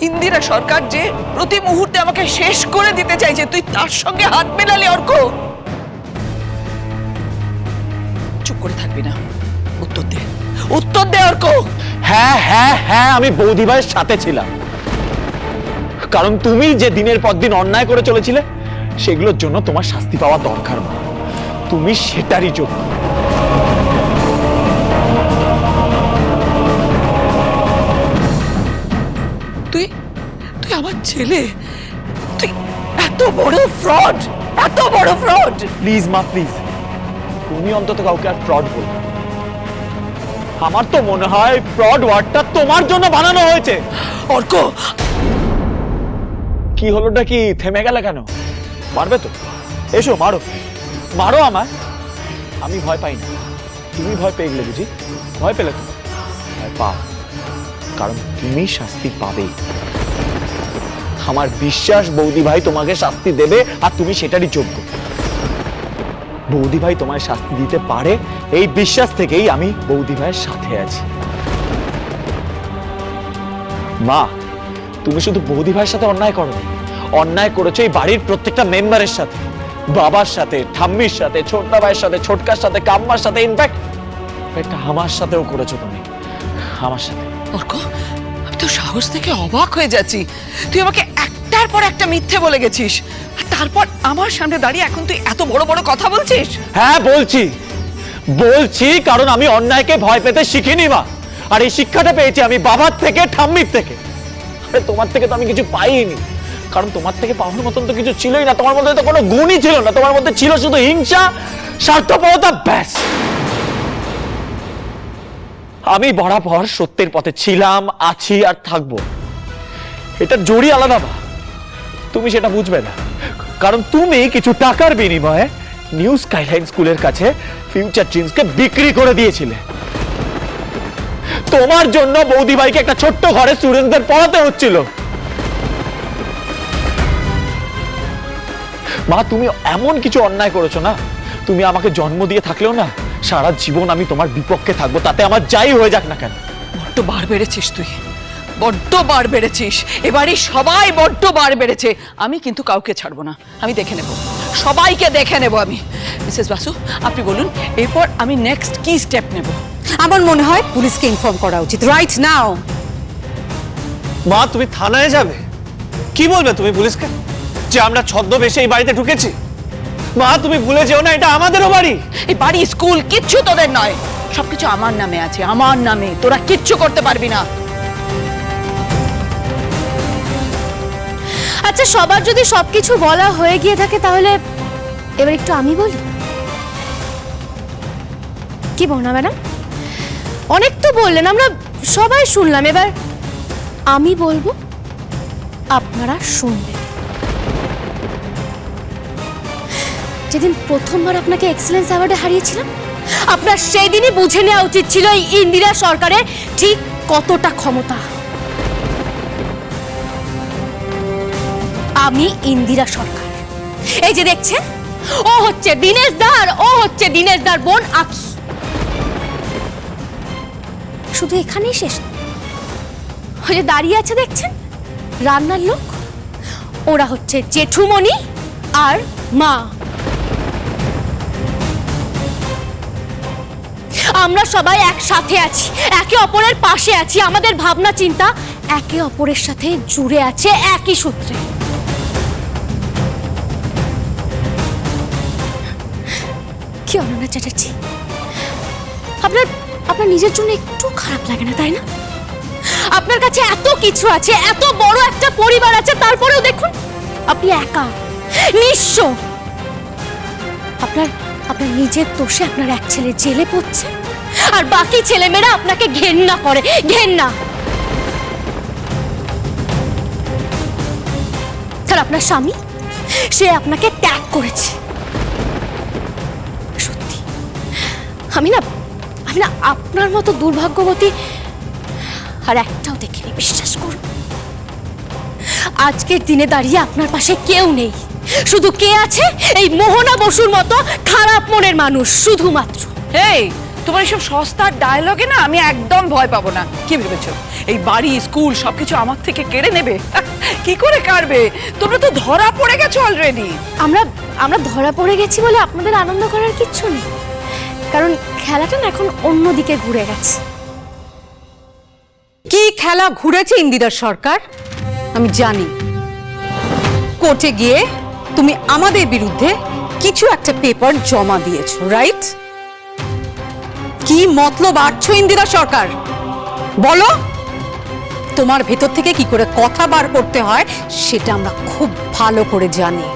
ইন্দিরা সরকার যে প্রতি মুহূর্তে আমাকে শেষ করে দিতে চাইছে তুই তার সঙ্গে হাত মেলালি, অর্ক। চুপ করে থাকবি না। উত্তর দে। উত্তর দে, অর্ক। হ্যাঁ হ্যাঁ হ্যাঁ আমি বৌদি ভাইয়ের সাথে ছিলাম। কারণ তুমি যে দিনের পর দিন অন্যায় করে চলেছিলে, সেগুলোর জন্য তোমার শাস্তি পাওয়া দরকার তুমি সেটারই যোগ্য। তুই তুই আমার ছেলে? তুই এত বড় ফ্রড এত বড় ফ্রড প্লিজ মা প্লিজ তুমি অন্তত কাউকে আর ফ্রড বলবে না। আমার তো মনে হয় ফ্রড ওয়ার্ডটা তোমার জন্য বানানো হয়েছে। অর্ক! কি হলোটা কি থেমে গেলে কেন? মারবে তো। এসো মারো। মারো আমার আমি ভয় পাই না। তুমি ভয় পেয়ে গেলে বুঝি? ভয় পেলে তো? ভয় পাও কারণ তুমি শাস্তি পাবেই আমার বিশ্বাস, বৌদি ভাই তোমাকে শাস্তি দেবে আর তুমি সেটারই যোগ্য। বৌদি ভাই তোমায় শাস্তি দিতে পারে, এই বিশ্বাস থেকেই আমি বৌদি ভাইয়ের সাথে আছি। মা, তুমি শুধু বৌদি ভাইয়ের সাথে অন্যায় করো অন্যায় করেছ এই বাড়ির প্রত্যেকটা মেম্বারের সাথে। বাবার সাথে, ঠাম্মির সাথে ছোট্টা ভাইয়ের সাথে, ছোটকার সাথে, কাম্মার সাথে ইনফ্যাক্ট আমার সাথেও করেছ তুমি। আমার সাথে। অর্ক আমি তো সাহস থেকে অবাক হয়ে যাচ্ছি। তুই আমাকে একটার পর একটা মিথ্যে বলে গেছিস, আর তারপর আমার সামনে দাঁড়িয়ে এখন তুই এত বড় বড় কথা বলছিস? হ্যাঁ বলছি। বলছি কারণ আমি অন্যায়কে ভয় পেতে শিখিনি মা। আর এই শিক্ষাটা পেয়েছি আমি বাবার থেকে, ঠাম্মির থেকে। আরে, তোমার থেকে তো আমি কিছু পাইনি। কারণ তোমার থেকে পাওয়ার মতন তো কিছু ছিলই না। তোমার মধ্যে তো কোনো গুণই ছিল না। তোমার মধ্যে ছিল শুধু হিংসা, স্বার্থপরতা, ব্যাস। আমি বরাবর সত্যের পথে ছিলাম, আছি আর থাকব। এটা জড়ি আলাদা মা তুমি সেটা বুঝবে না। কারণ তুমি কিছু টাকার বিনিময়ে নিউ স্কাইলাইন স্কুলের কাছে ফিউচার ড্রিমসকে বিক্রি করে দিয়েছিলে। তোমার জন্য বৌদি ভাইকে একটা ছোট্ট ঘরে স্টুডেন্টদের পড়াতে হচ্ছিল। মা, তুমি এমন কিছু অন্যায় করেছ না? তুমি আমাকে জন্ম দিয়ে থাকলেও না? সারা জীবন আমি তোমার বিপক্ষে থাকব তাতে আমার যাই হয়ে যাক না কেন? বড্ড বার বেড়েছিস তুই। বড্ড বার বেড়েছিস। এবারই সবাই বড্ড বার বেড়েছে। আমি কিন্তু কাউকে ছাড়বো না। আমি দেখে নেব। সবাইকে দেখে নেব আমি। মিসেস বাসু আপনি বলুন এরপর আমি নেক্সট কি স্টেপ নেব? আমার মনে হয় পুলিশকে ইনফর্ম করা উচিত রাইট নাও মা তুমি থানায় যাবে? কি বলবে তুমি পুলিশকে? যে আমরা ছদ্মবেশে এই বাড়িতে ঢুকেছি? মা, তুমি ভুলে যেও না, এটা আমাদেরও বাড়ি। এই বাড়ি, স্কুল, কিচ্ছু তোদের নয়। সবকিছু আমার নামে আছে, আমার নামে। তোরা কিচ্ছু করতে পারবি না। আচ্ছা সবার যদি সবকিছু বলা হয়ে গিয়ে থাকে, তাহলে এবার একটু আমি বলি? কি বলনা, ম্যাডাম? অনেক তো বললেন, আমরা সবাই শুনলাম। এবার আমি বলব, আপনারা শুনবেন। যেদিন প্রথমবার আপনাকে এক্সেলেন্স অ্যাওয়ার্ডে হারিয়েছিলাম, আপনার সেই দিনই বুঝে নেওয়া উচিত ছিল এই ইন্দিরা সরকারের ঠিক কতটা ক্ষমতা। আমি ইন্দিরা সরকার। এই যে দেখছেন, ও হচ্ছে দিনেশ দা আর ও হচ্ছে দিনেশ দার বোন আখি। শুধু এখানেই শেষ। ওই যে দাঁড়িয়ে আছে দেখছেন, রান্নার লোক? ওরা হচ্ছে জেঠুমণি আর মা। আমরা সবাই একসাথে আছি, একে অপরের পাশে আছি, আমাদের ভাবনা, চিন্তা একে অপরের সাথে জুড়ে আছে একই সূত্রে। কি অনন্যা চ্যাটার্জি? আপনার আপনার নিজের জন্য একটু খারাপ লাগে না, তাই না? আপনার কাছে এত কিছু আছে, এত বড় একটা পরিবার আছে, তারপরেও দেখুন, আপনি একা, নিঃস্ব। আপনার আপনার নিজের দোষে আপনার এক ছেলে জেলে পড়ছে। আর বাকি ছেলেমেয়েরা আপনাকে ঘেন্না করে, ঘেন্না। স্যার, আপনার স্বামী, সে আপনাকে ত্যাগ করেছে। সত্যি। আমি না আমি না আপনার মতো দুর্ভাগ্যবতী আর একটাও দেখিনি, বিশ্বাস করুন। আজকের দিনে দাঁড়িয়ে আপনার পাশে কেউ নেই। শুধু কে আছে? এই মোহনা বসুর মতো খারাপ মনের মানুষ, শুধুমাত্র। এই তোমার এসব সস্তার ডায়লগে না আমি একদম ভয় পাবো না। কি ভেবেছো? এই বাড়ি স্কুল সবকিছু আমার থেকে কেড়ে নেবে? কি করে কারবে তোমরা তো ধরা পড়ে গেছো অলরেডি আমরা আমরা ধরা পড়ে গেছি বলে আপনাদের আনন্দ করার কিচ্ছু নেই। কারণ খেলাটা না এখন অন্যদিকে ঘুরে গেছে। কি খেলা ঘুরেছে ইন্দিরা সরকার? আমি জানি। কোর্টে গিয়ে তুমি আমাদের বিরুদ্ধে কিছু একটা পেপার জমা দিয়েছ রাইট কি মতলব আটছো ইন্দিরা সরকার? বলো। তোমার ভেতর থেকে কি করে কথা বার করতে হয়, সেটা আমরা খুব ভালো করে জানি।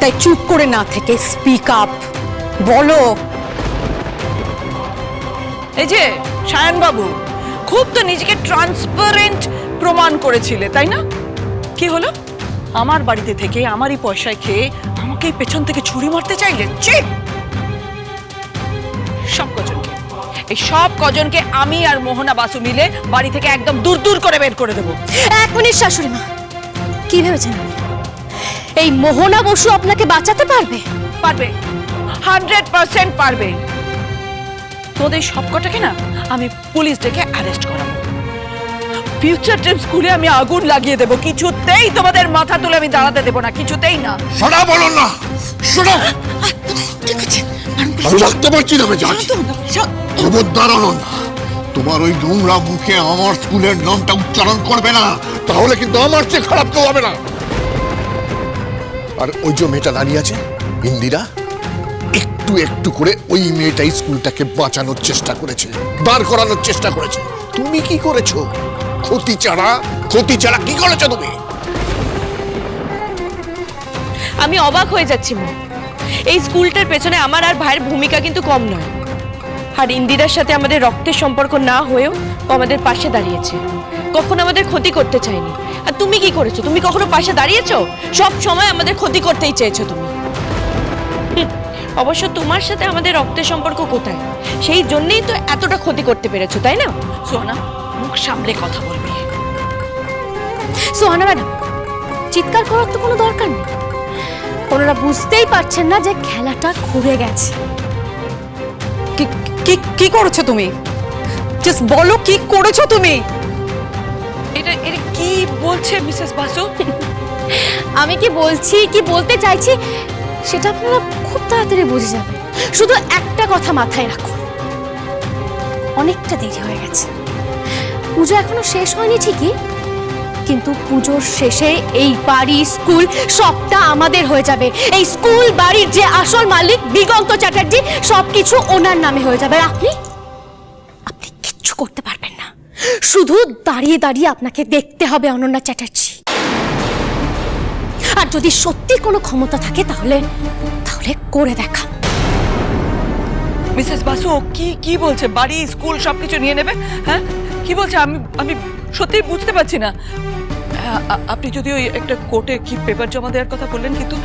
তাই চুপ করে না থেকে স্পিক আপ বলো। এই যে সায়ন বাবু খুব তো নিজেকে ট্রান্সপারেন্ট প্রমাণ করেছিলে, তাই না? কি হলো? আমার বাড়িতে থেকে আমারই পয়সায় খেয়ে আমাকে পেছন থেকে ছুরি মারতে চাইলে চিপ এই সব কজনকে আমি আর মোহনা বাসু মিলে বাড়ি থেকে একদম দূর দূর করে বের করে দেবো। এক মিনিট শাশুড়ি মা কি ভেবেছেন? এই মোহনা বসু আপনাকে বাঁচাতে পারবে? পারবে। হান্ড্রেড পারসেন্ট পারবে। তোদের সবকটাকে না আমি পুলিশ ডেকে অ্যারেস্ট করাবো। ফিউচার ড্রিম স্কুলে আমি আগুন লাগিয়ে দেবো। কিছুতেই তোমাদের মাথা তুলে আমি দাঁড়াতে দেবো না কিছুতেই না। শোনা বলো না। শোনো। আমি রাখতে পারছি না মেজাজ খবরদার আনন্দ তোমার ওই নোংরা মুখে আমার স্কুলের নামটা উচ্চারণ করবে না। তাহলে কিন্তু আমার চেয়ে খারাপ কেউ হবে না। আর ওই যে মেয়েটা দাঁড়িয়ে আছে ইন্দিরা একটু একটু করে ওই মেয়েটাই স্কুলটাকে বাঁচানোর চেষ্টা করেছে দাঁড় করানোর চেষ্টা করেছে। তুমি কি করেছ? ক্ষতি ছাড়া ক্ষতি ছাড়া কি করেছ তুমি? আমি অবাক হয়ে যাচ্ছি মা। এই স্কুলটার পেছনে আমার আর ভাইয়ের ভূমিকা কিন্তু কম নয়। আর ইন্দিরার সাথে আমাদের রক্তের সম্পর্ক না হয়েও ও আমাদের পাশে দাঁড়িয়েছে। কখনো আমাদের ক্ষতি করতে চায়নি। আর তুমি কি করেছ? তুমি কখনো পাশে দাঁড়িয়েছো? সব সময় আমাদের ক্ষতি করতেই চেয়েছো তুমি। অবশ্য তোমার সাথে আমাদের রক্তের সম্পর্ক কোথায়? সেই জন্যই তো এতটা ক্ষতি করতে পেরেছ তাই না? সোনা মুখ সামলে কথা বলবি। সোহানা ম্যাডাম চিৎকার করার তো কোনো দরকার নেই। ওনারা বুঝতেই পারছেন না যে খেলাটা ঘুরে গেছে। কি- কি কি করেছ তুমি? জাস্ট বলো কি করেছ তুমি? এটা এটা কি বলছে মিসেস বাসু? আমি কি বলছি কি বলতে চাইছি সেটা আপনারা খুব তাড়াতাড়ি বুঝে যাবেন। শুধু একটা কথা মাথায় রাখুন। অনেকটা দেরি হয়ে গেছে। পুজো এখনও শেষ হয়নি ঠিকই, কিন্তু পুজোর শেষে এই বাড়ি, স্কুল, সবটা আমাদের হয়ে যাবে। এই স্কুল, বাড়ির যে আসল মালিক, দিগন্ত চ্যাটার্জি, সবকিছু ওনার নামে হয়ে যাবে। আপনি আপনি কিচ্ছু করতে পারবেন না। শুধু দাঁড়িয়ে দাঁড়িয়ে আপনাকে দেখতে হবে অনন্যা চ্যাটার্জি। আর যদি সত্যি কোনো ক্ষমতা থাকে তাহলে তাহলে করে দেখা মিসেস বাসু কি কি বলছে? বাড়ি, স্কুল, সবকিছু নিয়ে নেবে? হ্যাঁ? কি বলছে? আমি আমি সত্যি বুঝতে পারছি না। আপনি যদি ওই একটা কোর্টে কি পেপার জমা দেওয়ার কথা বললেন, কিন্তু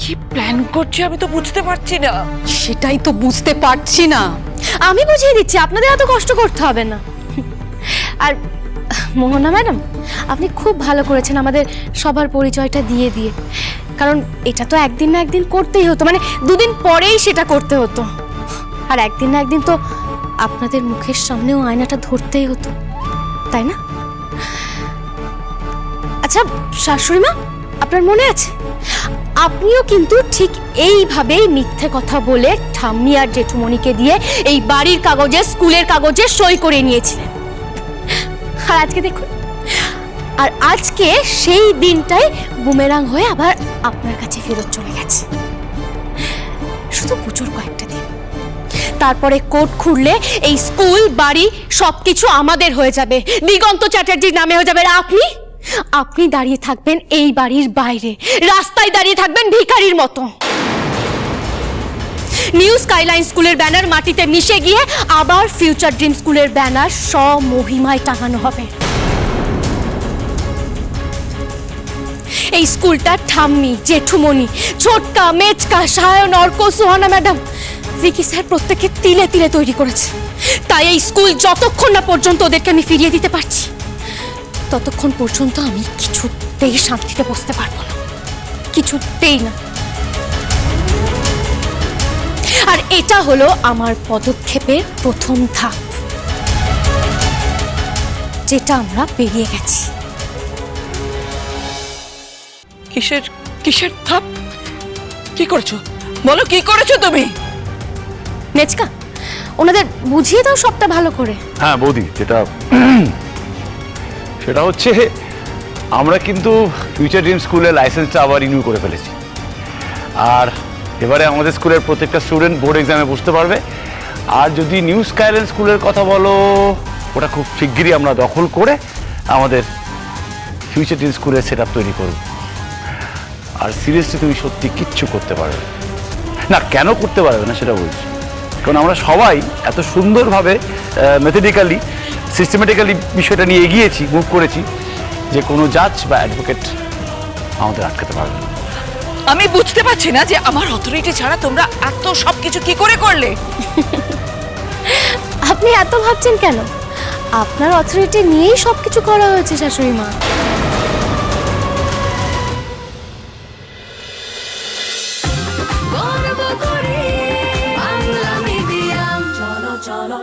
কি প্ল্যান করছে আমি তো বুঝতে পারছি না। সেটাই তো বুঝতে পারছি না। আমি বুঝিয়ে দিচ্ছি, আপনাদের এত কষ্ট করতে হবে না। আর, মোহনা ম্যাডাম, আপনি খুব ভালো করেছেন আমাদের সবার পরিচয়টা দিয়ে দিয়ে। কারণ এটা তো একদিন না একদিন করতেই হতো মানে দুদিন পরেই সেটা করতে হতো। আর একদিন না একদিন তো আপনাদের মুখের সামনেও আয়নাটা ধরতেই হতো, তাই না? আচ্ছা শাশুড়ি মা আপনার মনে আছে? আপনিও কিন্তু ঠিক এইভাবেই মিথ্যে কথা বলে ঠাম্মি আর জেঠুমণিকে দিয়ে এই বাড়ির কাগজে, স্কুলের কাগজে সই করে নিয়েছিলেন। আর আজকে দেখুন, আর আজকে সেই দিনটাই বুমেরাং হয়ে আবার আপনার কাছে ফেরত চলে গেছে। শুধু প্রচুর কয়েকটা দিন তারপরে কোর্ট খুললে এই স্কুল, বাড়ি, সবকিছু আমাদের হয়ে যাবে। দিগন্ত চ্যাটার্জির নামে হয়ে যাবে। আপনি? আপনি দাঁড়িয়ে থাকবেন এই বাড়ির বাইরে। রাস্তায় দাঁড়িয়ে থাকবেন ভিখারির মতো। নিউ স্কাইলাইন স্কুলের ব্যানার মাটিতে মিশে গিয়ে আবার ফিউচার ড্রিম স্কুলের ব্যানার স্বমহিমায় টাঙানো হবে। এই স্কুলটা ঠাম্মি জেঠুমনি ছোটকা মেচকা Sayan, Arka, Sohana, madam Vicky sir প্রত্যেকে তিলে তিলে তৈরি করেছে। তাই এই স্কুল যতক্ষণ না পর্যন্ত ওদেরকে আমি ফিরিয়ে দিতে পারছি, ততক্ষণ পর্যন্ত আমি কিছুতেই শান্তিতে বসতে পারব না। কিছুতেই না। আর এটা হলো আমার পদক্ষেপের প্রথম ধাপ, যেটা আমরা পেরিয়ে গেছি। কিসের কিসের থাপ কি করেছ? বলো, কি করেছ তুমি? নেচকা, ওনাদের বুঝিয়ে দাও সবটা ভালো করে। হ্যাঁ বৌদি, যেটা সেটা হচ্ছে, আমরা কিন্তু ফিউচার ড্রিম স্কুলের লাইসেন্সটা আবার রিনিউ করে ফেলেছি। আর এবারে আমাদের স্কুলের প্রত্যেকটা স্টুডেন্ট বোর্ড এক্সামে বসতে পারবে। আর যদি নিউ স্কাইলেন্ড স্কুলের কথা বলো, ওটা খুব শিগগিরই আমরা দখল করে আমাদের ফিউচার ড্রিম স্কুলের সেট তৈরি করব। আর সিরিয়াসলি তুমি সত্যি কিচ্ছু করতে পারবে। না, কেন করতে পারবে না সেটা বলছি। কারণ আমরা সবাই এত সুন্দরভাবে মেথেডিক্যালি সিস্টেমেটিক্যালি বিষয়টা নিয়ে এগিয়েছি মুভ করেছি যে কোনো জাজ বা অ্যাডভোকেট আমাদের আটকাতে পারবে না। আমি বুঝতে পারছি না যে আমার অথরিটি ছাড়া তোমরা এত সবকিছু কি করে করলে? আপনি এত ভাবছেন কেন? আপনার অথরিটি নিয়েই সবকিছু করা হয়েছে শাশুড়ি মা।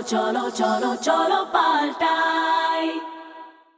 চলো চলো চলো পাল্টাই